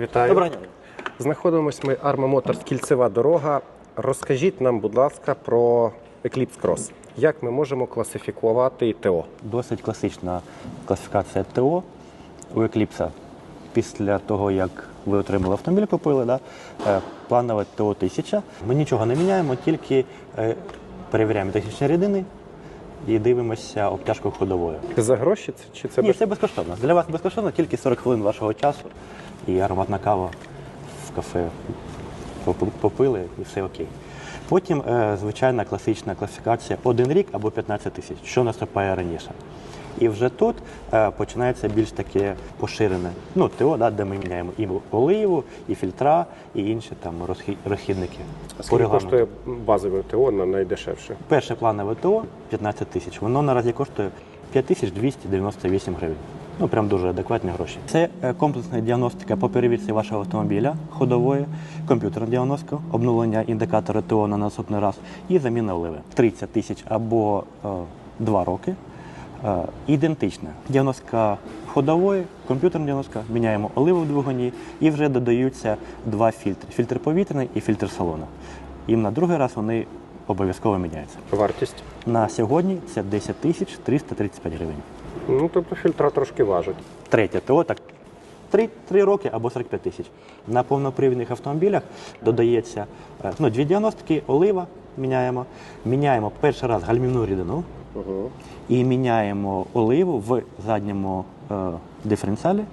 Вітаю. Доброго дня. Знаходимось ми Arma Motors кільцева дорога. Розкажіть нам, будь ласка, про Eclipse Cross. Як ми можемо класифікувати ТО? Досить класична класифікація ТО у Eclipse. Після того, як ви отримали автомобіль, купили, да, е, планове ТО 1000. Ми нічого не міняємо, тільки е, перевіряємо технічні рідини і дивимося обтяжку ходовою. За гроші чи це Ні, без... це безкоштовно. Для вас безкоштовно тільки 40 хвилин вашого часу і ароматна кава в кафе попили і все окей. Потім е, звичайна класична класифікація один рік або 15 тисяч, що наступає раніше. І вже тут е, починається більш таке поширене. Ну, ТО, да, де ми міняємо і оливу, і фільтра, і інші там розхідники. А Скільки коштує базове ТО на найдешевше? Перше планове ТО 15 тисяч. Воно наразі коштує 5298 гривень. Ну прям дуже адекватні гроші. Це е, комплексна діагностика по перевірці вашого автомобіля, ходової, комп'ютерна діагностика, обновлення індикатора ТО на наступний раз і заміна оливи. 30 тисяч або е, 2 роки. Е, ідентична. Діагностика ходової, комп'ютерна діагностика, міняємо оливу в двигуні і вже додаються два фільтри: фільтр повітряний і фільтр салону. І на другий раз вони обов'язково міняються. Вартість? На сьогодні це 10 тисяч 335 гривень. Ну, тобто фільтра трошки важать. Третє ТО так 3, 3 роки або 45 тисяч. На повнопривідних автомобілях додається е, ну, дві діагностики, олива міняємо. Міняємо перший раз гальмівну рідину Угу. і міняємо оливу в задньому е, диференціалі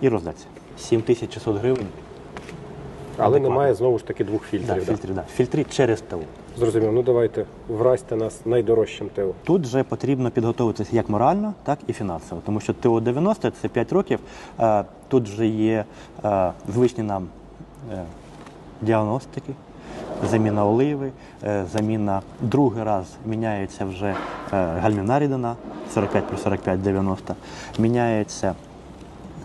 і роздатці. 7600 гривень. Але немає знову ж таки двох Да, фільтрів. да. фільтри, да. Фільтри через ТО. Зрозумів. Ну давайте вразьте нас найдорожчим ТО. Тут вже потрібно підготуватися як морально, так і фінансово, тому що ТО 90 це 5 років. е, Тут вже є е, звичні нам е, діагностики, заміна оливи, заміна другий раз міняється вже гальмівна рідина 45 плюс 45 90, міняється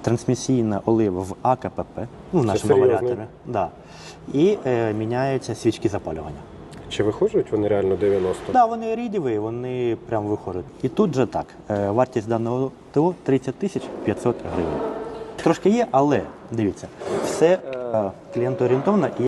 трансмісійна олива в АКПП, ну, в нашому варіаторі. Да. І е, міняються свічки запалювання. Чи виходжують вони реально 90? Так, да, вони рідіві, вони прям виходять. І тут же так. е, Вартість даного ТО 30 тисяч 500 гривень. Трошки є, але дивіться, все е, клієнтоорієнтовано і